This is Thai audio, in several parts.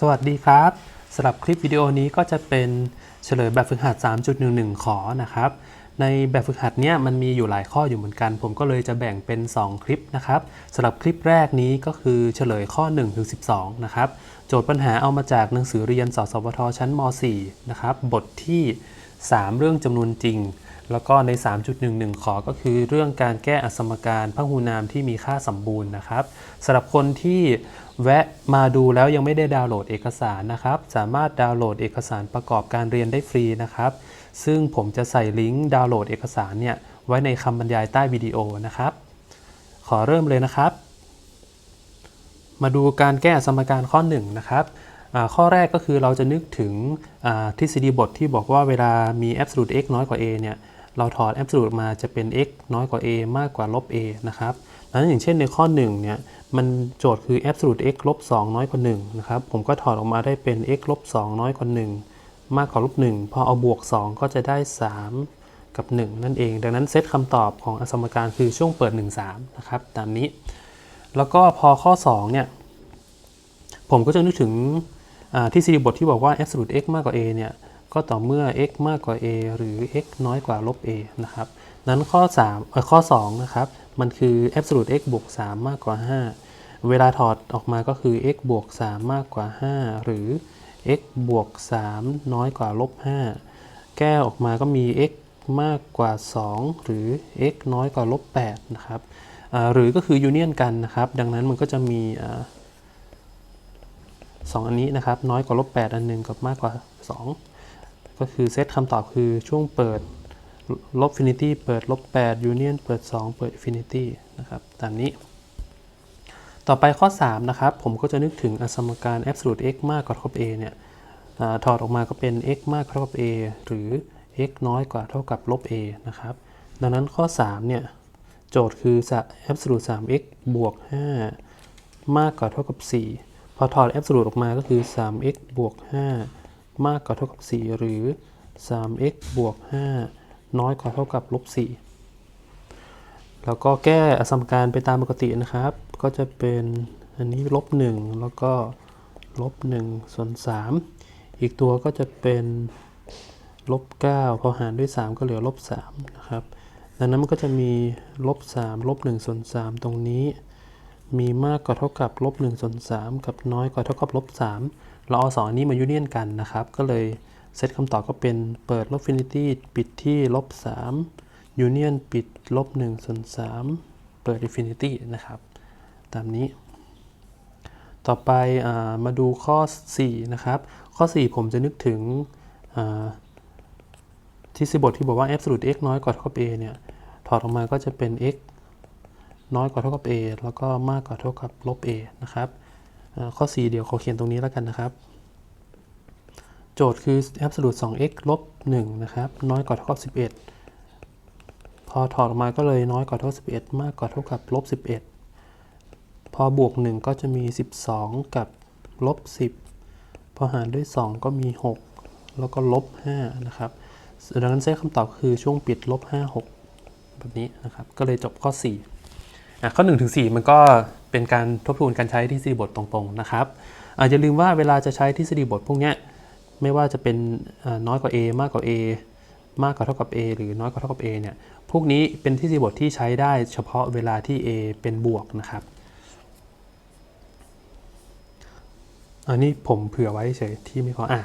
สวัสดีครับสำหรับคลิปวิดีโอนี้ก็จะเป็นเฉลยแบบฝึกหัด 3.11 ขอนะครับ ในแบบฝึกหัดเนี้ยมันมีอยู่หลายข้ออยู่เหมือนกัน ผมก็เลยจะแบ่งเป็น 2 คลิปนะครับสำหรับคลิปแรกนี้ก็คือเฉลยข้อ1ถึง12 นะครับ โจทย์ปัญหาเอามาจากหนังสือเรียนสสวทชั้นม .4 นะครับ บทที่ 3 เรื่องจำนวนจริง แล้วก็ใน 3.11 ขอก็คือเรื่องการแก้อสมการพหูนามที่มีค่าสมบูรณ์นะครับสำหรับคนที่ แวะมาดูแล้วยังไม่ได้ดาวน์โหลดเอกสารนะครับ สามารถดาวน์โหลดเอกสารประกอบการเรียนได้ฟรีนะครับ ซึ่งผมจะใส่ลิงก์ดาวน์โหลดเอกสารเนี่ยไว้ในคำบรรยายใต้วิดีโอนะครับ ขอเริ่มเลยนะครับ มาดูการแก้สมการข้อ1นะครับข้อแรกก็คือเราจะนึกถึงทฤษฎีบทที่บอกว่าเวลามี absolute x น้อยกว่า a เนี่ยเราถอด absolute มาจะเป็น x น้อยกว่า a มากกว่าลบ a นะครับังนั้นอย่างเช่นในข้อ1เนี่ยมันโจทย์คือ absolute x ลบ2น้อยกว่า1นะครับผมก็ถอดออกมาได้เป็น x ลบ2น้อยกว่า1 มากกว่าลบ1พอเอาบวก 2 ก็จะได้ 3 กับ 1 นั่นเอง ดังนั้นเซตคำตอบของอสมการคือช่วงเปิด 1 3 นะครับตามนี้ แล้วก็พอข้อ2เนี่ยผมก็จะนึกถึงอ่าทฤษฎีบทที่บอกว่า absolute x มากกว่า a เนี่ยก็ต่อเมื่อ x มากกว่า a หรือ x น้อยกว่าลบ a นะครับ นั้นข้อ3เออข้อ 2 นะครับ มันคือ absolute x บวก3มากกว่า 5 เวลาถอดออกมาก็คือ x บวก3มากกว่า 5 หรือ x บวก3น้อยกว่าลบ5แก้ออกมาก็มี x มากกว่า 2 หรือ x น้อยกว่าลบ8นะครับหรือก็คือยูเนียนกันนะครับ ดังนั้นมันก็จะมีสองอันนี้นะครับ น้อยกว่าลบ8อันหนึ่งกับมากกว่า 2 ก็คือเซตคำตอบคือช่วงเปิด ลบฟินิตี้เปิดลบ8ยูเนียนเปิด 2 เปิดฟินิตี้นะครับ ตามนี้ ต่อไปข้อ 3 นะครับ ผมก็จะนึกถึงอสมการ absolute x มากกว่าเท่ากับ a เนี่ยอถอดออกมาก็เป็น x มากกว่าเท่ากับ a หรือ x น้อยกว่าเท่ากับลบ a นะครับ ดังนั้นข้อ 3 เนี่ย โจทย์คือ absolute 3x บวก 5 มากกว่าเท่ากับ 4 พอถอด absolute ออกมาก็คือ 3x บวก 5 มากกว่าเท่ากับ 4 หรือ 3x บวก 5 น้อยกว่าเท่ากับลบ4แล้วก็แก้อสมการไปตามปกตินะครับ ก็จะเป็นอันนี้ลบ1แล้วก็ลบ1ส่วน3อีกตัวก็จะเป็นลบ9พอหารด้วย 3 ก็เหลือลบ3นะครับ ดังนั้นมันก็จะมีลบ3ลบ1ส่วน3ตรงนี้ มีมากกว่าเท่ากับลบ1ส่วน3กับน้อยกว่าเท่ากับลบ3เราเอาสองอันนี้มายูเนียนกันนะครับ ก็เลย เซตคำตอบก็เป็นเปิดลบฟินิตี้ปิดที่ลบ3ยูเนียนปิดลบ1ส่วน3เปิดอิฟินิตี้นะครับ ตามนี้ ต่อไปอมาดูข้อ 4 นะครับ ข้อ 4 ผมจะนึกถึงทฤษฎีบทที่บอกว่า absolute x น้อยกว่าเท่ากับ a เนี่ย ถอดออกมาก็จะเป็น x น้อยกว่าเท่ากับ a แล้วก็มากกว่าเท่ากับลบ a นะครับข้อ 4 เดี๋ยวขอเขียนตรงนี้แล้วกันนะครับ โจทย์คือ absolute 2x ลบ1นะครับ น้อยกว่าเท่ากับ 11 พอถอดออกมาก็เลยน้อยกว่าเท่ากับ11 มากกว่าเท่ากับลบ11 พอบวก 1 ก็จะมี 12 กับลบ10 พอหารด้วย 2 ก็มี 6 แล้วก็ลบ5นะครับ ดังนั้นเซตคำตอบคือช่วงปิดลบ5 6 แบบนี้นะครับ ก็เลยจบข้อ 4 อะ ข้อ1ถึง4มันก็เป็นการทบทวนการใช้ทฤษฎีบทตรงๆนะครับอาอย่าลืมว่าเวลาจะใช้ทฤษฎีบทพวกเนี้ย ไม่ว่าจะเป็นน้อยกว่า a มากกว่า a มากกว่าเท่ากับ a หรือน้อยกว่าเท่ากับ a เนี่ย พวกนี้เป็นทฤษฎีบทที่ใช้ได้เฉพาะเวลาที่ a เป็นบวกนะครับ อันนี้ผมเผื่อไว้เฉยที่ไม่ขออะ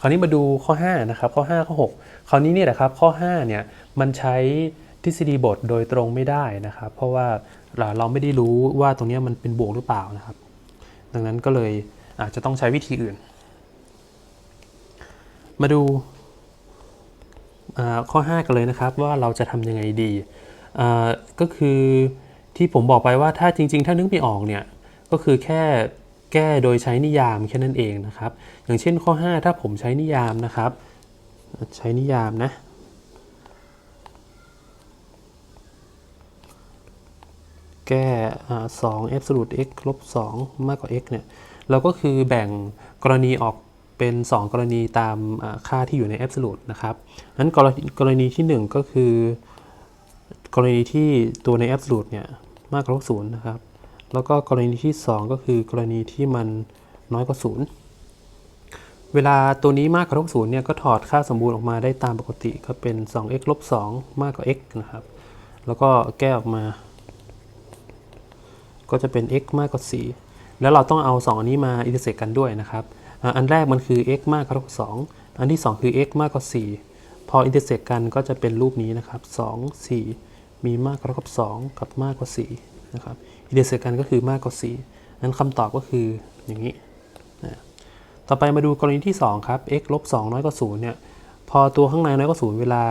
คราวนี้มาดูข้อ5นะครับข้อ 5 ข้อ 6 คราวนี้เนี่ยนะครับข้อ5เนี่ยมันใช้ทฤษฎีบทโดยตรงไม่ได้นะครับ เพราะว่าเราไม่ได้รู้ว่าตรงนี้มันเป็นบวกหรือเปล่านะครับ ดังนั้นก็เลยอาจจะต้องใช้วิธีอื่น มาดูข้อ 5 กันเลยนะครับว่าเราจะทำยังไงดี ก็คือที่ผมบอกไปว่าถ้าจริง ๆ ถ้านึกไม่ออกเนี่ยก็คือแค่แก้โดยใช้นิยามแค่นั้นเองนะครับ อย่างเช่นข้อ 5 ถ้าผมใช้นิยามนะครับ ใช้นิยามนะแก้อ่า2 absolute x ลบ 2 มากกว่า x เนี่ย เราก็คือแบ่งกรณีออก เป็น 2 กรณีตามค่าที่อยู่ใน absolute นะครับนั้นกรณีกรณีที่ 1 ก็คือ กรณีที่ตัวใน absolute เนี่ยมากกว่าลบ0นะครับ แล้วก็กรณีที่ 2 ก็คือกรณีที่มันน้อยกว่า0เวลาตัวนี้มากกว่าลบศูนย์เนี่ยก็ถอดค่าสมบูรณ์ออกมาได้ตามปกติก็เป็น 2x ลบ2มากกว่า x นะครับ แล้วก็แก้ออกมา ก็จะเป็น x มากกว่า4แล้วเราต้องเอา 2 อันนี้มาอินเตอร์เซกกันด้วยนะครับ อันแรกมันคือ x มากกว่า2อันที่ 2 คือ x มากกว่า 4 พออินเตอร์เซกกันก็จะเป็นรูปนี้นะครับ 2 4 มีมากกว่าลบ2กับมากกว่า 4 นะครับ อินเตอร์เซกกันก็คือมากกว่า 4 นั้นคำตอบก็คืออย่างนี้ต่อไปมาดูกรณีที่ 2 ครับ x ลบ2น้อยกว่า0เนี่ย พอตัวข้างในน้อยกว่า0เวลา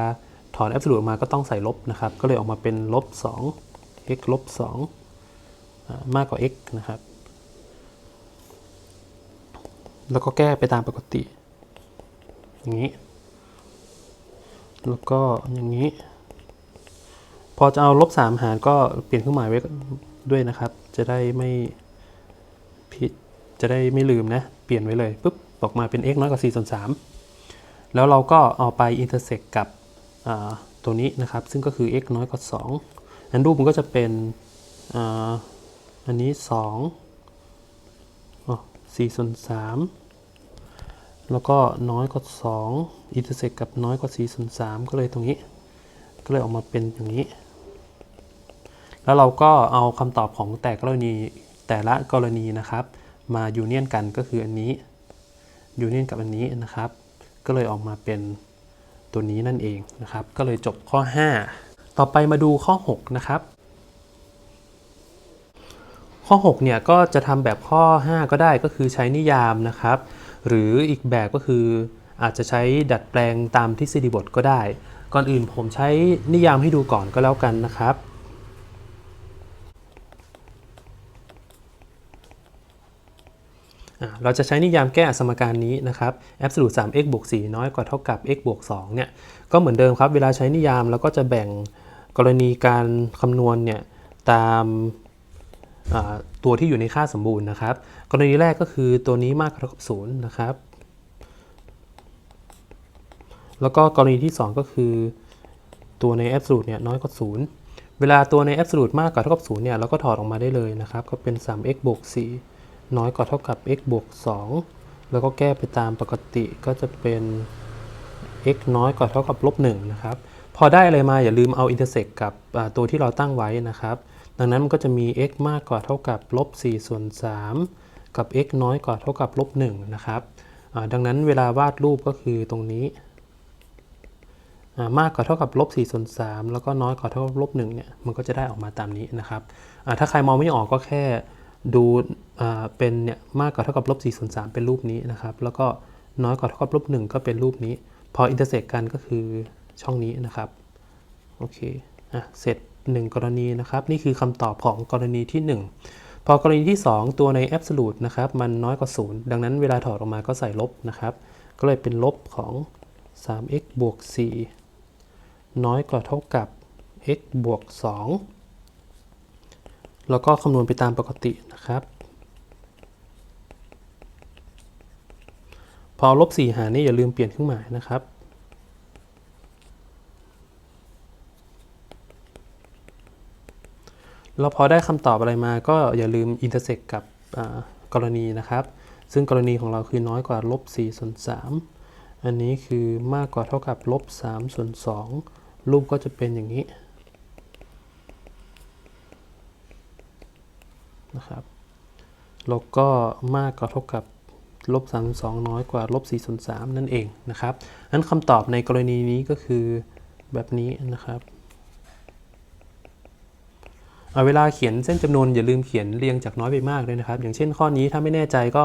ถอนแอบสูตออกมาก็ต้องใส่ลบนะครับ ก็เลยออกมาเป็นลบ2 x ลบ2มากกว่า x นะครับ แล้วก็แก้ไปตามปกติ อย่างนี้ แล้วก็อย่างนี้ พอจะเอาลบ3หารก็เปลี่ยนเครื่องหมายไว้ด้วยนะครับ จะได้ไม่ผิดจะได้ไม่ลืมนะ เปลี่ยนไว้เลยปุ๊บออกมาเป็น x น้อยกว่า4ส่วน3แล้วเราก็เอาไปอินเตอร์เซกกับตัวนี้นะครับ ซึ่งก็คือ x น้อยกว่า2นั้นรูปมันก็จะเป็นอ,อันนี้2อ๋อ 4 ส่วน 3 แล้วก็น้อยกว่า 2 อินเตอร์เซกกับน้อยกว่า 4 ส่วน 3 ก็เลยตรงนี้ ก็เลยออกมาเป็นอย่างนี้ แล้วเราก็เอาคำตอบของแต่กรณีแต่ละกรณีนะครับ มายูเนียนกันก็คืออันนี้ยูเนียนกับอันนี้นะครับ ก็เลยออกมาเป็นตัวนี้นั่นเองนะครับ ก็เลยจบข้อ 5 ต่อไปมาดูข้อ 6 นะครับ ข้อ6เนี่ยก็จะทำแบบข้อ 5 ก็ได้ก็คือใช้นิยามนะครับ หรืออีกแบบก็คืออาจจะใช้ดัดแปลงตามทฤษฎีบทก็ได้ ก่อนอื่นผมใช้นิยามให้ดูก่อนก็แล้วกันนะครับเราจะใช้นิยามแก้สมการนี้นะครับ absolute 3x บวก4น้อยกว่าเท่ากับ x บวก2เนี่ย ก็เหมือนเดิมครับ เวลาใช้นิยามเราก็จะแบ่งกรณีการคำนวณเนี่ยตาม ตัวที่อยู่ในค่าสมบูรณ์นะครับ กรณีแรกก็คือตัวนี้มากกว่าเท่ากับ0นย์นะครับ แล้วก็กรณีที่ 2 ก็คือตัวใน absolute เนี่ยน้อยกว่า0เวลาตัวใน absolute มากกว่าเท่ากับ0เนี่ยเราก็ถอดออกมาได้เลยนะครับ ก็เป็น 3x บวก4น้อยกว่าเท่ากับ x บวก2แล้วก็แก้ไปตามปกติก็จะเป็น x น้อยกว่าเท่ากับลบ1นะครับ พอได้อะไรมาอย่าลืมเอาอินเตอร์เซกกับตัวที่เราตั้งไว้นะครับ ดังนั้นมันก็จะมี x มากกว่าเท่ากับลบ4ส่วน3กับ x น้อยกว่าเท่ากับลบ1นะครับดังนั้นเวลาวาดรูปก็คือตรงนี้ มากกว่าเท่ากับลบ4ส่วน3แล้วก็น้อยกว่าเท่ากับลบ1เนี่ยมันก็จะได้ออกมาตามนี้นะครับถ้าใครมองไม่ออกก็แค่ดูเป็นเนี่ยมากกว่าเท่ากับลบ4ส่วน3เป็นรูปนี้นะครับ แล้วก็น้อยกว่าเท่ากับลบ1ก็เป็นรูปนี้ พออินเตอร์เซกกันก็คือช่องนี้นะครับ โอเคอะเสร็จ 1 กรณีนะครับ นี่คือคำตอบของกรณีที่ 1 พอกรณีที่ 2 ตัวใน absolute นะครับ มันน้อยกว่า 0 ดังนั้นเวลาถอดออกมาก็ใส่ลบนะครับ ก็เลยเป็นลบของ 3x บวก 4 น้อยกว่าเท่ากับ x บวก 2 แล้วก็คำนวณไปตามปกตินะครับพอลบ4หารนี่อย่าลืมเปลี่ยนเครื่องหมายนะครับ เราพอได้คำตอบอะไรมาก็อย่าลืมอินเตอร์เซกกับกรณีนะครับ ซึ่งกรณีของเราคือน้อยกว่าลบ4ส่วน3อันนี้คือมากกว่าเท่ากับลบ3ส่วน2รูปก็จะเป็นอย่างนี้นะครับแล้วก็มากกว่าเท่ากับลบ3ส่วน2น้อยกว่าลบ4ส่วน3นั่นเองนะครับนั้นคำตอบในกรณีนี้ก็คือแบบนี้นะครับ เวลาเขียนเส้นจำนวนอย่าลืมเขียนเรียงจากน้อยไปมากด้วยนะครับ อย่างเช่นข้อนี้ถ้าไม่แน่ใจก็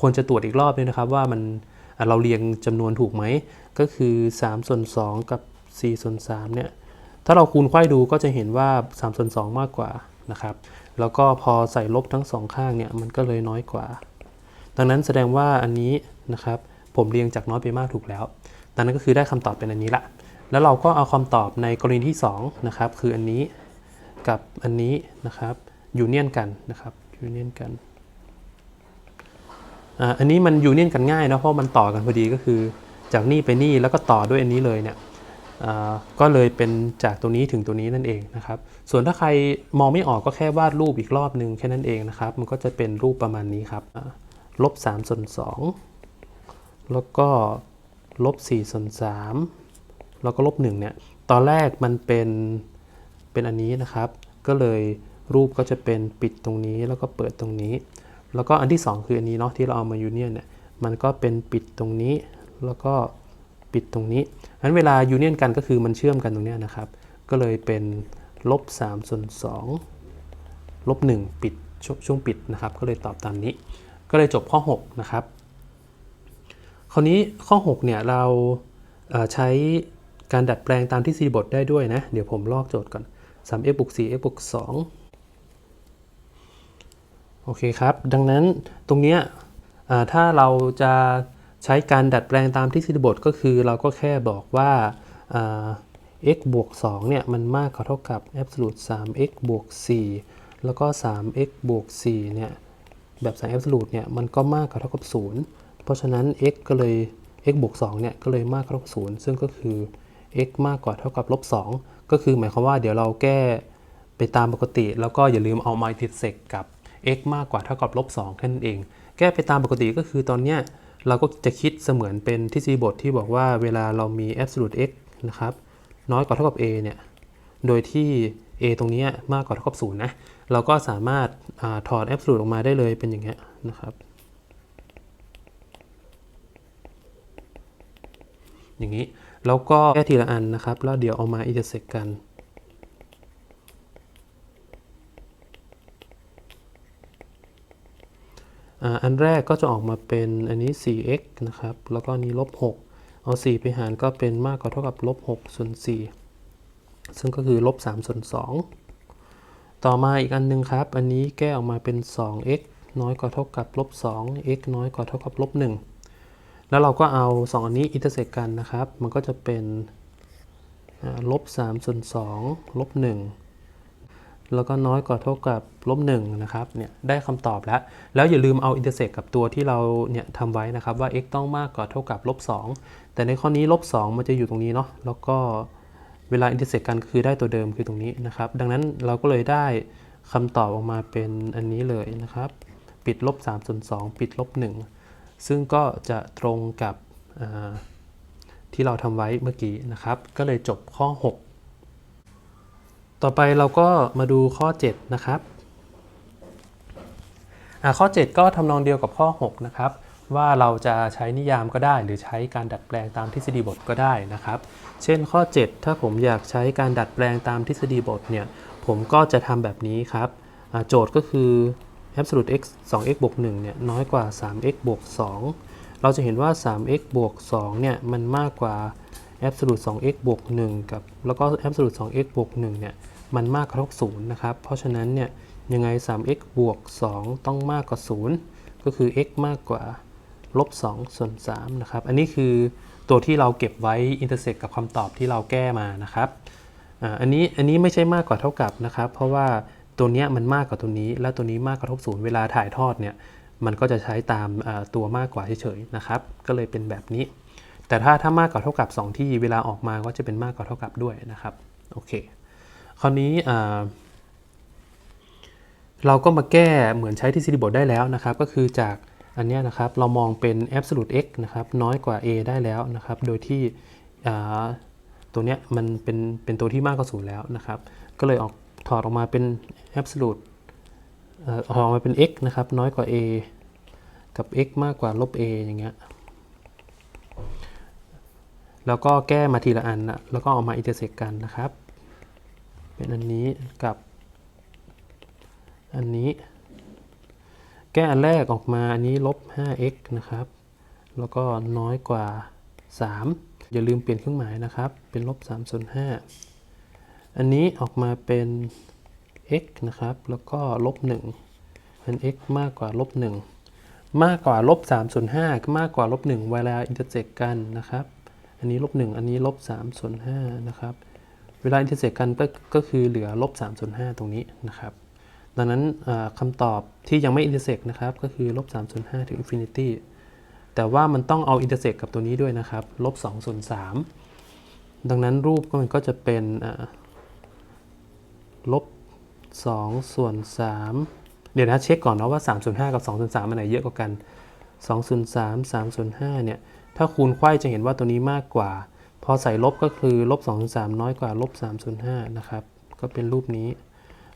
ควรจะตรวจอีกรอบด้วยนะครับ ว่ามันเราเรียงจำนวนถูกไหม ก็คือ3ส่วน2กับ4ส่วน3เนี่ยถ้าเราคูณไขว้ดูก็จะเห็นว่า3ส่วน2มากกว่านะครับ แล้วก็พอใส่ลบทั้งสองข้างเนี่ยมันก็เลยน้อยกว่า ดังนั้นแสดงว่าอันนี้นะครับผมเรียงจากน้อยไปมากถูกแล้วดังนั้นก็คือได้คำตอบเป็นอันนี้ละแล้วเราก็เอาคำตอบในกรณีที่2นะครับคืออันนี้ กับอันนี้นะครับยูเนียนกันนะครับยูเนียนกันอันนี้มันยูเนียนกันง่ายนะเพราะมันต่อกันพอดีก็คือจากนี่ไปนี่แล้วก็ต่อด้วยอันนี้เลยเนี่ยก็เลยเป็นจากตัวนี้ถึงตัวนี้นั่นเองนะครับ ส่วนถ้าใครมองไม่ออกก็แค่วาดรูปอีกรอบหนึ่งแค่นั้นเองนะครับ มันก็จะเป็นรูปประมาณนี้ครับอ่าลบ3ส่วน2แล้วก็ลบ4ส่วน3แล้วก็ลบ1เนี่ย ตอนแรกมันเป็น เป็นอันนี้นะครับ ก็เลยรูปก็จะเป็นปิดตรงนี้แล้วก็เปิดตรงนี้ แล้วก็อันที่ 2 คืออันนี้เนาะที่เราเอามายูเนียนเนี่ยมันก็เป็นปิดตรงนี้ แล้วก็ปิดตรงนี้อันเวลายูเนียนกันก็คือมันเชื่อมกันตรงเนี้ยนะครับ ก็เลยเป็นลบ3ส่วน2ลบ1ปิดชช่วงปิดนะครับ ก็เลยตอบตามนี้ ก็เลยจบข้อ 6 นะครับ คราวนี้ข้อ 6 เนี่ยเราเอ่อใช้การดัดแปลงตามที่สีบทได้ด้วยนะ เดี๋ยวผมลอกโจทย์ก่อน 3x บวก 4x บวก2โอเคครับ ดังนั้นตรงเนี้ยถ้าเราจะใช้การดัดแปลงตามที่สีบทก็คือเราก็แค่บอกว่าอ่า x บวก2เนี่ยมันมากกว่าเท่ากับ absolute 3x บวก4แล้วก็ 3x บวก4เนี่ยแบบ3 absolute เนี่ยมันก็มากกว่าเท่ากับ 0 เพราะฉะนั้น x ก็เลย x บวก2เนี่ยก็เลยมากกว่าเท่ากับ0ซึ่งก็คือ x มากกว่าเท่ากับลบ2 ก็คือหมายความว่าเดี๋ยวเราแก้ไปตามปกติ แล้วก็อย่าลืมเอามา intersect กับ x มากกว่าเท่ากับลบ2แค่นั้นเอง แก้ไปตามปกติก็คือตอนเนี้ยเราก็จะคิดเสมือนเป็นทฤษฎีบทที่บอกว่าเวลาเรามี absolute x นะครับน้อยกว่าเท่ากับ a เนี่ยโดยที่ a ตรงนี้มากกว่าเท่ากับ0นะเราก็สามารถอาถอด absolute ออกมาได้เลยเป็นอย่างเงี้ยนะครับ อย่างนี้ แล้วก็แก้ทีละอันนะครับ แล้วเดี๋ยวเอามา intersect กัน อันแรกก็จะออกมาเป็นอันนี้ 4x นะครับ แล้วก็นนี้ลบ 6 เอา 4 ไปหารก็เป็นมากกว่าเท่ากับลบ6ส่วน4ซึ่งก็คือลบ3ส่วน2ต่อมาอีกอันหนึงครับ อันนี้แก้ออกมาเป็น 2x น้อยกว่าเท่ากับลบ2 x น้อยกว่าเท่ากับลบ1 แล้วเราก็เอา 2 อันนี้ intersect กันนะครับ มันก็จะเป็นอ่าลบ3ส่วน2ลบ1แล้วก็น้อยกว่าเท่ากับลบหนึ่งนะครับ เนี่ยได้คำตอบแล้ว แล้วอย่าลืมเอา intersect กับตัวที่เราเนี่ยทำไว้นะครับว่า x ต้องมากกว่าเท่ากับลบสองแต่ในข้อนี้ลบสองมันจะอยู่ตรงนี้เนาะ แล้วก็เวลา intersect กันคือได้ตัวเดิมคือตรงนี้นะครับ ดังนั้นเราก็เลยได้คำตอบออกมาเป็นอันนี้เลยนะครับ ปิดลบ3ส่วน2ปิดลบ1 ซึ่งก็จะตรงกับที่เราทำไว้เมื่อกี้นะครับ ก็เลยจบข้อ 6 ต่อไปเราก็มาดูข้อ 7 นะครับข้อ 7 ก็ทำนองเดียวกับข้อ 6 นะครับ ว่าเราจะใช้นิยามก็ได้ หรือใช้การดัดแปลงตามทฤษฎีบทก็ได้นะครับ เช่นข้อ 7 ถ้าผมอยากใช้การดัดแปลงตามทฤษฎีบทเนี่ยผมก็จะทำแบบนี้ครับโจทย์ก็คือ absolute x 2x บวก1เนี่ยน้อยกว่า 3x บวก2เราจะเห็นว่า 3x บวก2เนี่ยมันมากกว่า absolute 2x บวก1กับแล้วก็ absolute 2x บวก1เนี่ยมันมากกว่าเท่ากับ0นะครับ เพราะฉะนั้นเนี่ยยังไง 3x บวก 2 ต้องมากกว่า 0 ก็คือ x มากกว่าลบ2ส่วน3นะครับ อันนี้คือตัวที่เราเก็บไว้ intersect กับคำตอบที่เราแก้มานะครับ อันนี้อันนี้ไม่ใช่มากกว่าเท่ากับนะครับ เพราะว่า ตัวเนี้ยมันมากกว่าตัวนี้ และตัวนี้มากกว่าทบศูนย์เวลาถ่ายทอดเนี่ยมันก็จะใช้ตามตัวมากกว่าเฉยๆนะครับ ก็เลยเป็นแบบนี้ แต่ถ้าถ้ามากกว่าเท่ากับ 2 ที่เวลาออกมาก็จะเป็นมากกว่าเท่ากับด้วยนะครับโอเคคราวนี้เราก็มาแก้เหมือนใช้ทฤษฎีบทได้แล้วนะครับ ก็คือจากอันนี้นะครับเรามองเป็น absolute x นะครับน้อยกว่า a ได้แล้วนะครับ โดยที่ตัวเนี้ยมันเป็นเป็นตัวที่มากกว่าศูนย์แล้วนะครับ ก็เลยออก ถอดออกมาเป็น absolute ออออกมาเป็น x นะครับ น้อยกว่า a กับ x มากกว่าลบ a อย่างเงี้ย แล้วก็แก้มาทีละอันนะแล้วก็เอามา intersect กันนะครับ เป็นอันนี้กับ อันนี้ แก้อันแรกออกมาอันนี้ลบ 5x นะครับ แล้วก็น้อยกว่า 3 อย่าลืมเปลี่ยนเครื่องหมายนะครับ เป็นลบ3ส่วน5 อันนี้ออกมาเป็น x นะครับ แล้วก็ลบ1เป็น x มากกว่าลบ1มากกว่าลบ3ส่วน5ก็มากกว่าลบ1เวลา intersect กันนะครับ อันนี้ลบ1อันนี้ลบ3ส่วน5นะครับ เวลา intersect กันก็ก็คือเหลือลบ3ส่วน5ตรงนี้นะครับ ดังนั้นคำตอบที่ยังไม่ intersect นะครับ ก็คือลบ3ส่วน5ถึง infinity แต่ว่ามันต้องเอา intersect กับตัวนี้ด้วยนะครับลบ2ส่วน3ดังนั้นรูปก็มันก็จะเป็น ลบ2ส่วน3เดี๋ยวนะเช็คก่อนนะว่า3ส่วน5กับ2ส่วน3อันไหนเยอะกว่ากัน2ส่วน3 3ส่วน5เนี่ย ถ้าคูณไขว้จะเห็นว่าตัวนี้มากกว่า พอใส่ลบก็คือลบ2ส่วน3น้อยกว่าลบ3ส่วน5นะครับ ก็เป็นรูปนี้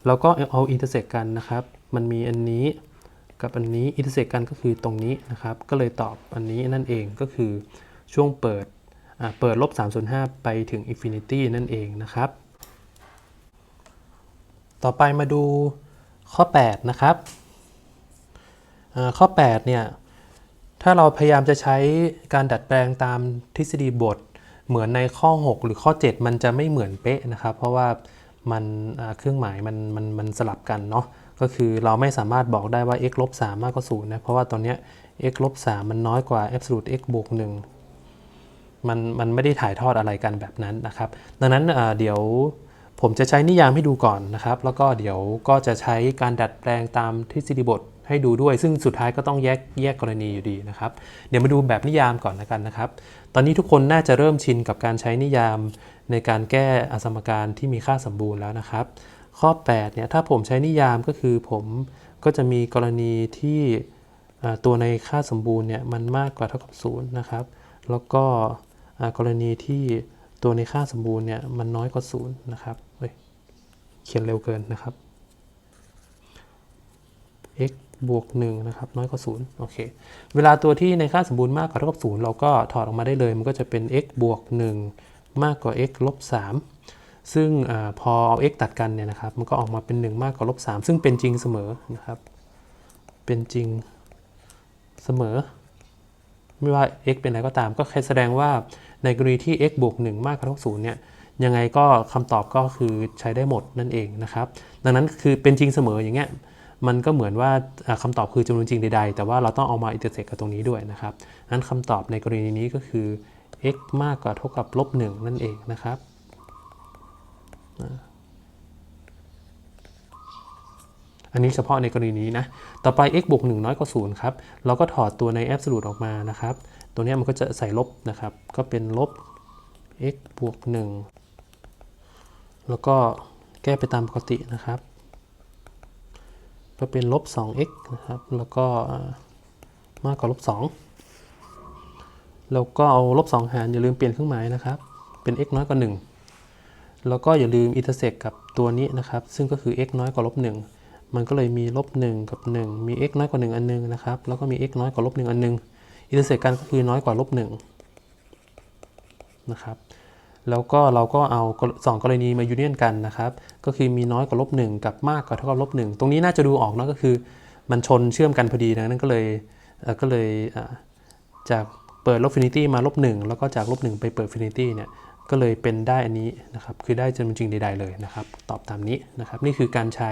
แล้วก็เอาอินเตอร์เซกกันนะครับ มันมีอันนี้กับอันนี้อินเตอร์เซกกันก็คือตรงนี้นะครับ ก็เลยตอบอันนี้นั่นเองก็คือช่วงเปิดเปิดลบ3ส่วน5ไปถึงอินฟินิตี้นั่นเองนะครับ ต่อไปมาดูข้อ 8 นะครับข้อ 8 เนี่ย ถ้าเราพยายามจะใช้การดัดแปลงตามทฤษฎีบท เหมือนในข้อ 6 หรือข้อ 7 มันจะไม่เหมือนเป๊ะนะครับ เพราะว่ามันเครื่องหมายมันมันมันสลับกันเนาะ ก็คือเราไม่สามารถบอกได้ว่า x ลบ3มากกว่า0นะ เพราะว่าตอนเนี้ย x ลบ3มันน้อยกว่า absolute x บวก1มันมันไม่ได้ถ่ายทอดอะไรกันแบบนั้นนะครับ ดังนั้นเดี๋ยว ผมจะใช้นิยามให้ดูก่อนนะครับ แล้วก็เดี๋ยวก็จะใช้การดัดแปลงตามทฤษฎีบทให้ดูด้วย ซึ่งสุดท้ายก็ต้องแยกแยกกรณีอยู่ดีนะครับ เดี๋ยวมาดูแบบนิยามก่อนแล้วกันนะครับ ตอนนี้ทุกคนน่าจะเริ่มชินกับการใช้นิยามในการแก้อสมการที่มีค่าสมบูรณ์แล้วนะครับ ข้อ8เนี่ยถ้าผมใช้นิยามก็คือผมก็จะมีกรณีที่ตัวในค่าสมบูรณ์เนี่ยมันมากกว่าเท่ากับ0นะครับ แล้วก็กรณีที่ ตัวในค่าสมบูรณ์เนี่ยมันน้อยกว่า0นะครับเฮ้ยเขียนเร็วเกินนะครับ x บวก1นะครับน้อยกว่า0โอเค เวลาตัวที่ในค่าสมบูรณ์มากกว่าเท่ากับ0เราก็ถอดออกมาได้เลย มันก็จะเป็น x บวก1มากกว่า x ลบ3ซึ่งอพอเอา x ตัดกันเนี่ยนะครับ มันก็ออกมาเป็น 1 มากกว่าลบ3ซึ่งเป็นจริงเสมอนะครับ เป็นจริงเสมอ ไม่ว่า x เป็นอะไรก็ตาม ก็แค่แสดงว่า ในกรณีที่ x บวก1มากกว่าเท่ากับ0เนี่ยยังไงก็คำตอบก็คือใช้ได้หมดนั่นเองนะครับ ดังนั้นคือเป็นจริงเสมออย่างเงี้ยมันก็เหมือนว่าอ่าคำตอบคือจำนวนจริงใดๆ แต่ว่าเราต้องเอามาอินเตอร์เซกกับตรงนี้ด้วยนะครับนั้นคำตอบในกรณีนี้ก็คือ x มากกว่าเท่ากับลบ1นั่นเองนะครับอันนี้เฉพาะในกรณีนี้นะ ต่อไป x บวก1น้อยกว่า0ครับ เราก็ถอดตัวใน absolute ออกมานะครับ ตัวนี้มันก็จะใส่ลบนะครับ ก็เป็นลบ x บวก 1 แล้วก็แก้ไปตามปกตินะครับ ก็เป็นลบ 2x นะครับ แล้วก็มากกว่าลบ 2 แล้วก็เอาลบ 2 หารอย่าลืมเปลี่ยนเครื่องหมายนะครับ เป็น x น้อยกว่า 1 แล้วก็อย่าลืมอินเตอร์เซกกับตัวนี้นะครับ ซึ่งก็คือ x น้อยกว่าลบ 1 มันก็เลยมีลบ 1 กับ 1 มี x น้อยกว่า 1 อันนึงนะครับ แล้วก็มี x น้อยกว่าลบ 1 อันนึง อินเตอร์เซกกันก็คือน้อยกว่าลบ1นะครับแล้วก็เราก็เอาสองกรณีมายูเนียนกันนะครับ ก็คือมีน้อยกว่าลบหนึ่งกับมากกว่าเท่ากับลบหนึ่งตรงนี้น่าจะดูออกเนะก็คือมันชนเชื่อมกันพอดีนะนั่นก็เลยก็เลยจากเปิดลบฟินิตี้มาลบหนึ่งแล้วก็จากลบหนึ่งไปเปิดฟินิตี้เนี่ยก็เลยเป็นได้อันนี้นะครับคือได้จำนวนจริงใดๆเลยนะครับ ตอบตามนี้นะครับ นี่คือการใช้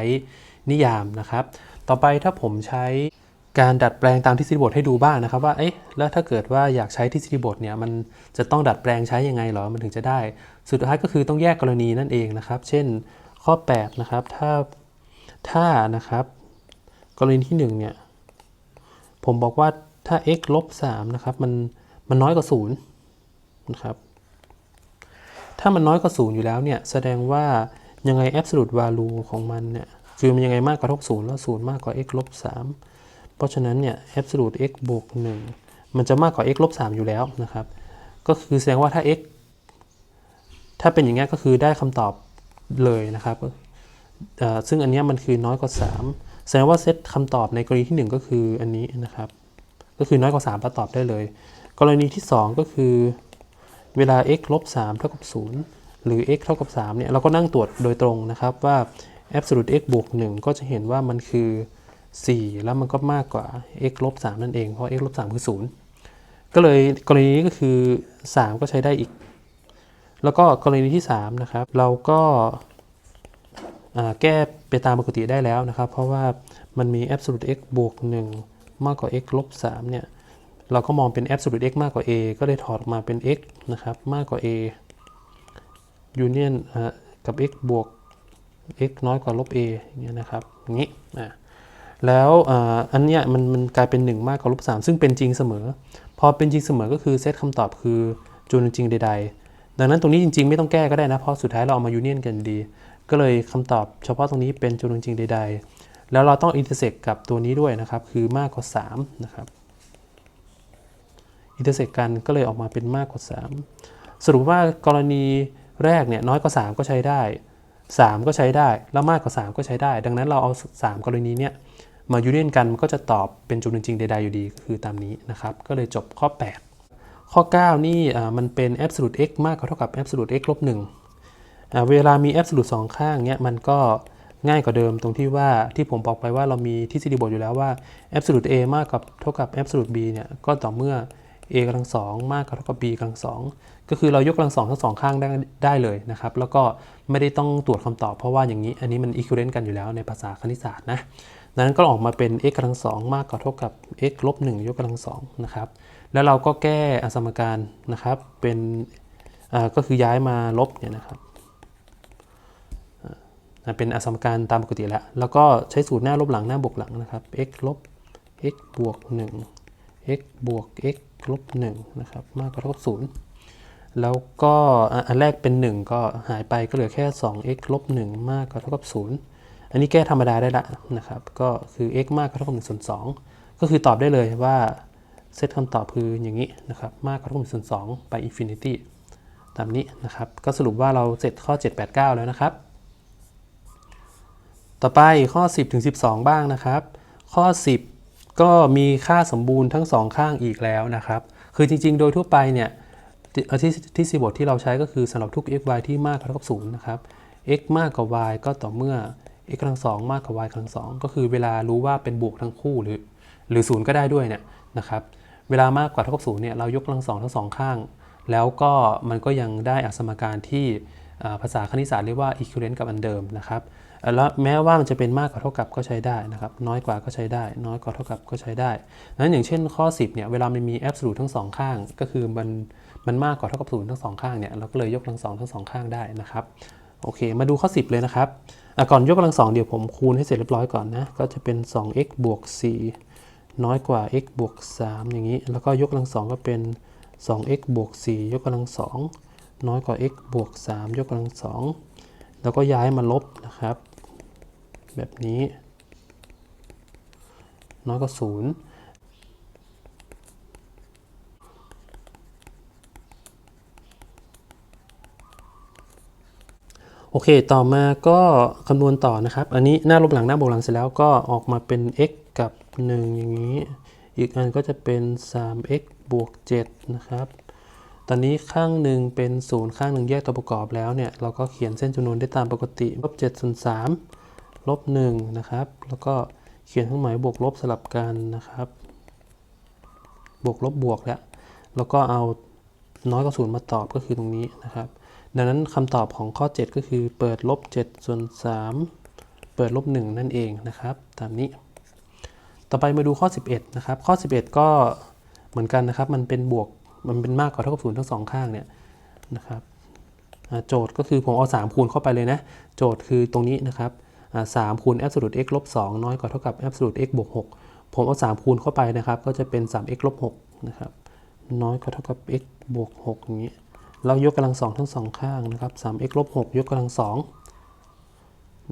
นิยามนะครับ ต่อไปถ้าผมใช้ การดัดแปลงตามทฤษฎีบทให้ดูบ้างนะครับว่าเอ๊ะแล้วถ้าเกิดว่าอยากใช้ทฤษฎีบทเนี่ยมันจะต้องดัดแปลงใช้ยังไงหรอมันถึงจะได้ สุดท้ายก็คือต้องแยกกรณีนั่นเองนะครับ เช่นข้อ 8 นะครับถ้าถ้านะครับกรณีที่ 1 เนี่ย ผมบอกว่าถ้า x ลบ3นะครับมันมันน้อยกว่า0นะครับถ้ามันน้อยกว่า0อยู่แล้วเนี่ยแสดงว่ายังไง absolute value ของมันเนี่ยคือมันยังไงมากกว่าเท่ากับ0แล้ว0มากกว่า x ลบ3 ราะฉะนั้นเนี่ย absolute x บวก1มันจะมากกว่า x ลบ3อยู่แล้วนะครับ ก็คือแสดงว่าถ้า x ถ้าเป็นอย่างนี้ก็คือได้คำตอบเลยนะครับ ซึ่งอันนี้มันคือน้อยกว่า 3 แสดงว่าเซตคำตอบในกรณีที่ 1 ก็คืออันนี้นะครับ ก็คือน้อยกว่า3แล้วตอบได้เลย กรณีที่ 2 ก็คือ เวลา x ลบ3เท่ากับ0หรือ x เท่ากับ3เนี่ยเราก็นั่งตรวจโดยตรงนะครับว่า absolute x บวก1ก็จะเห็นว่ามันคือ 4 แล้วมันก็มากกว่า x ลบ3นั่นเอง เพราะ x ลบ3คือ 0 ก็เลยกรณีนี้ก็คือ 3 ก็ใช้ได้อีก แล้วก็กรณีที่ 3 นะครับ เราก็าแก้ไปตามปกติได้แล้วนะครับ เพราะว่ามันมี absolute x บวก 1 มากกว่า x ลบ3เนี่ย เราก็มองเป็น absolute x มากกว่า a ก็เลยถอดออกมาเป็น x นะครับ มากกว่า a union กับ x บวก x น้อยกว่าลบ a อย่างเงี้ยนะครับ อย่างนี้อ่า แล้วอันเนี้ยมันมันกลายเป็น 1 มากกว่าลบ3ซึ่งเป็นจริงเสมอ พอเป็นจริงเสมอก็คือเซตคำตอบคือจำนจริงใด ๆ ดังนั้นตรงนี้จริง ๆ ไม่ต้องแก้ก็ได้นะ เพราะสุดท้ายเราเอามายูเนียนกันดี ก็เลยคำตอบเฉพาะตรงนี้เป็นจำนวนจริงใด ๆ แล้วเราต้องอินเตอร์เซกกับตัวนี้ด้วยนะครับ คือมากกว่า 3 นะครับอินเตอร์เซกกันก็เลยออกมาเป็นมากกว่า 3 สรุปว่ากรณีแรกเนี่ยน้อยกว่า 3 ก็ใช้ได้ 3 ก็ใช้ได้ แล้วมากกว่า 3 ก็ใช้ได้ ดังนั้นเราเอา 3 กรณีเนี่ย มายูเนียนกันมันก็จะตอบเป็นจำนวนจริงใดๆอยู่ดีคือตามนี้นะครับ ก็เลยจบข้อ 8 ข้อ 9 นี่มันเป็น absolute x มากกว่าเท่ากับ absolute x ลบ1อ่าเวลามี absolute สองข้างเนี่ยมันก็ง่ายกว่าเดิมตรงที่ว่าที่ผมบอกไปว่าเรามีทฤษฎีบทอยู่แล้วว่า absolute a มากกับเท่ากับ absolute b เนี่ยก็ต่อเมื่อ a กำลังสองมากกว่าเท่ากับ b กำลังสองก็คือเรายกกำลังสองทั้งสองข้างได้ได้เลยนะครับ แล้วก็ไม่ได้ต้องตรวจคำตอบเพราะว่าอย่างนี้อันนี้มัน equivalent กันอยู่แล้วในภาษาคณิตศาสตร์นะ ดังนั้นก็ออกมาเป็น x กำลังสองมากกว่าเท่ากับ x ลบหนึ่งยกกำลังสองนะครับ แล้วเราก็แก้อสมการนะครับ เป็นก็คือย้ายมาลบเนี่ยนะครับเป็นอสมการตามปกติแล้ว แล้วก็ใช้สูตรหน้าลบหลังหน้าบวกหลังนะครับ x ลบ x บวก 1 x บวก x ลบ1นะครับมากกว่าเท่ากับ0แล้วก็อันแรกเป็น 1 ก็หายไปก็เหลือแค่ 2x ลบ1มากกว่าเท่ากับ0 อันนี้แก้ธรรมดาได้ละนะครับ ก็คือ x มากกว่าเท่ากับ1ส่วน2ก็คือตอบได้เลยว่าเซตคำตอบคืออย่างนี้นะครับ มากกว่าเท่ากับ1ส่วน2ไป infinity ตามนี้นะครับ ก็สรุปว่าเราเสร็จข้อ 7 8 9 แล้วนะครับ ต่อไปข้อ 10ถึง12 บ้างนะครับ ข้อ 10 ก็มีค่าสมบูรณ์ทั้งสองข้างอีกแล้วนะครับ คือจริง ๆ โดยทั่วไปเนี่ยที่ที่ที่สีบทที่เราใช้ก็คือสำหรับทุก x y ที่มากกว่าเท่ากับ0นะครับ x มากกว่า y ก็ต่อเมื่อ x กำลังสองมากกว่า y กำลังสองก็คือเวลารู้ว่าเป็นบวกทั้งคู่หรือ หรือ0ก็ได้ด้วยเนี่ยนะครับเวลามากกว่าเท่ากับ0เนี่ยเรายกกำลังสองทั้งสองข้าง แล้วก็มันก็ยังได้อัสมการที่ภาษาคณิตศาสตร์เรียกว่า equivalent กับอันเดิมนะครับแล้วแม้ว่ามันจะเป็นมากกว่าเท่ากับก็ใช้ได้นะครับ น้อยกว่าก็ใช้ได้ น้อยกว่าเท่ากับก็ใช้ได้นั้นอย่างเช่นข้อ 10เนี่ยเวลามันมี absolute ทั้งสองข้าง ก็คือมันมันมากกว่าเท่ากับ0ทั้งสองข้างเนี่ยเราก็เลยยกกำลังสองทั้งสองข้างได้นะครับโอเค มาดูข้อ 10 เลยนะครับ ก่อนยกกำลังสองเดี๋ยวผมคูณให้เสร็จเรียบร้อยก่อนนะ ก็จะเป็น 2x บวก 4 น้อยกว่า x บวก 3 อย่างนี้ แล้วก็ยกกำลังสองก็เป็น 2x บวก 4 ยกกำลังสองน้อยกว่า x บวก 3 ยกกำลังสองแล้วก็ย้ายมาลบนะครับ แบบนี้ น้อยกว่า0 โอเค ต่อมาก็คำนวณต่อนะครับ อันนี้หน้าลบหลังหน้าบวกหลังเสร็จแล้วก็ออกมาเป็น x กับ 1 อย่างนี้ อีกอันก็จะเป็น 3x บวก 7 นะครับ ตอนนี้ข้างหนึ่งเป็น 0 ข้างหนึ่งแยกตัวประกอบแล้วเนี่ย เราก็เขียนเส้นจำนวนได้ตามปกติลบ7ส่วน3ลบ1นะครับ แล้วก็เขียนเครื่องหมายบวกลบสลับกันนะครับ บวกลบบวกแล้ว แล้วก็เอาน้อยกว่า0มาตอบก็คือตรงนี้นะครับ ดังนั้นคำตอบของข้อ 7 ก็คือเปิดลบ7ส่วน 3 เปิดลบ 1 นั่นเองนะครับ ตามนี้ ต่อไปมาดูข้อ 11 นะครับ ข้อ 11 ก็เหมือนกันนะครับ มันเป็นบวก มันเป็นมากกว่าเท่ากับ0ทั้งสองข้างเนี่ยนะครับโจทย์ก็คือผมเอา 3 คูณเข้าไปเลยนะ โจทย์คือตรงนี้นะครับอ่า3คูณ absolute x ลบ2น้อยกว่าเท่ากับ absolute x บวก6ผมเอา 3 คูณเข้าไปนะครับ ก็จะเป็น 3x ลบ6นะครับ น้อยกว่าเท่ากับ x บวก6อย่างนี้ เรายกกำลังสองทั้งสองข้างนะครับ 3x ลบ6ยกกำลังสอง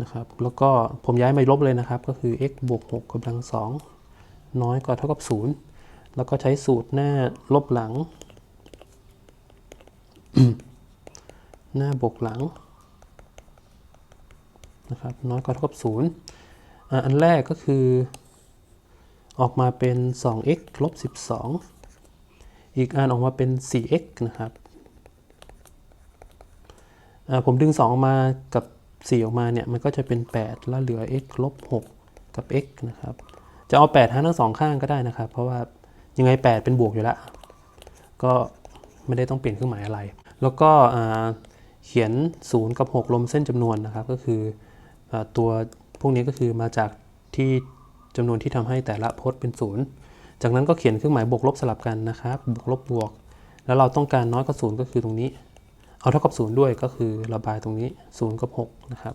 นะครับ แล้วก็ผมย้ายมาลบเลยนะครับ ก็คือ x บวก6กำลังสองน้อยกว่าเท่ากับ 0 แล้วก็ใช้สูตรหน้าลบหลัง หน้าบวกหลังนะครับน้อยกว่าเท่ากับ 0 อันแรกก็คือออกมาเป็น 2x ลบ 12 อีกอันออกมาเป็น 4x นะครับ ผมดึง 2 ออกมากับ 4 ออกมาเนี่ยมันก็จะเป็น 8 แล้วเหลือ x ลบ6กับ x นะครับ จะเอา 8 ทั้งทั้งสองข้างก็ได้นะครับ เพราะว่ายังไง 8 เป็นบวกอยู่แล้ว ก็ไม่ได้ต้องเปลี่ยนเครื่องหมายอะไร แล้วก็เขียน 0 กับ 6 ลมเส้นจำนวนนะครับ ก็คืออตัวพวกนี้ก็คือมาจากที่จำนวนที่ทำให้แต่ละพจน์เป็น 0 จากนั้นก็เขียนเครื่องหมายบวกลบสลับกันนะครับ บวกลบบวก แล้วเราต้องการน้อยกว่า 0 ก็คือตรงนี้ เอาเท่ากับ 0 ด้วยก็คือระบายตรงนี้ 0 กับ 6 นะครับ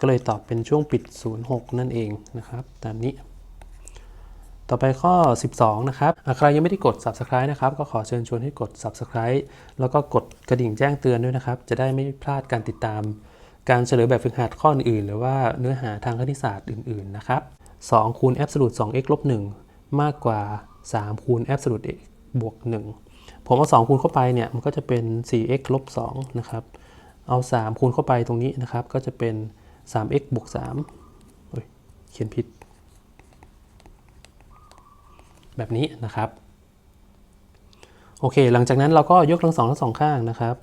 ก็เลยตอบเป็นช่วงปิด 0 6 นั่นเองนะครับ ตามนี้ ต่อไปข้อ 12 นะครับใครยังไม่ได้กด subscribe นะครับ ก็ขอเชิญชวนให้กด subscribe แล้วก็กดกระดิ่งแจ้งเตือนด้วยนะครับ จะได้ไม่พลาดการติดตาม การเฉลยแบบฝึกหัดข้ออื่น หรือว่าเนื้อหาทางคณิตศาสตร์อื่น ๆ นะครับ2คูณ absolute 2x ลบ1มากกว่า 3 คูณ absolute x บวก 1 ผมเอา2คูณเข้าไปเนี่ยมันก็จะเป็น 4x ลบ2นะครับ เอา 3 คูณเข้าไปตรงนี้นะครับ ก็จะเป็น 3x บวก3เฮ้ยเขียนผิด แบบนี้นะครับ โอเค หลังจากนั้นเราก็ยกทั้งสองทั้งสองข้างนะครับ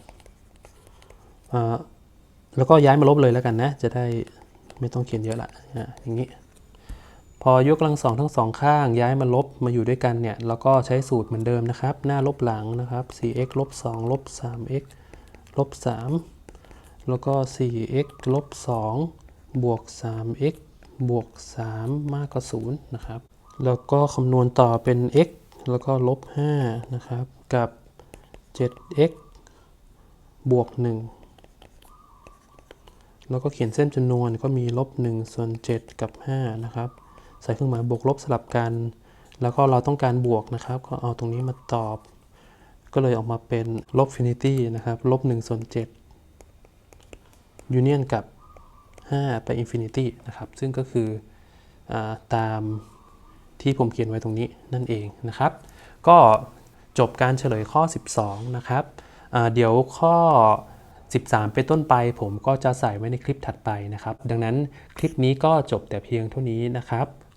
แล้วก็ย้ายมาลบเลยแล้วกันนะ จะได้ไม่ต้องเขียนเยอะละอย่างนี้ พอยกกำลังสองทั้งสองข้างย้ายมาลบมาอยู่ด้วยกันเนี่ยเราก็ใช้สูตรเหมือนเดิมนะครับ หน้าลบหลังนะครับ 4x ลบ2ลบ 3x ลบ 3 แล้วก็ 4x ลบ2บวก 3x บวก 3 มากกว่า0นะครับ แล้วก็คำนวณต่อเป็น x แล้วก็ลบ5นะครับ กับ 7x บวก 1 แล้วก็เขียนเส้นจำนวนก็มีลบ 1 ส่วน 7 กับ 5 นะครับ ใส่เครื่องหมายบวกลบสลับกัน แล้วก็เราต้องการบวกนะครับ ก็เอาตรงนี้มาตอบ ก็เลยออกมาเป็นลบฟินิตี้นะครับลบ1ส่วน7ยูเนียนกับ 5 ไปอินฟินิตี้นะครับ ซึ่งก็คืออตามที่ผมเขียนไว้ตรงนี้นั่นเองนะครับ ก็จบการเฉลยข้อ 12 นะครับเดี๋ยวข้อ 13เป็นต้นไป ผมก็จะใส่ไว้ในคลิปถัดไปนะครับ ดังนั้นคลิปนี้ก็จบแต่เพียงเท่านี้นะครับ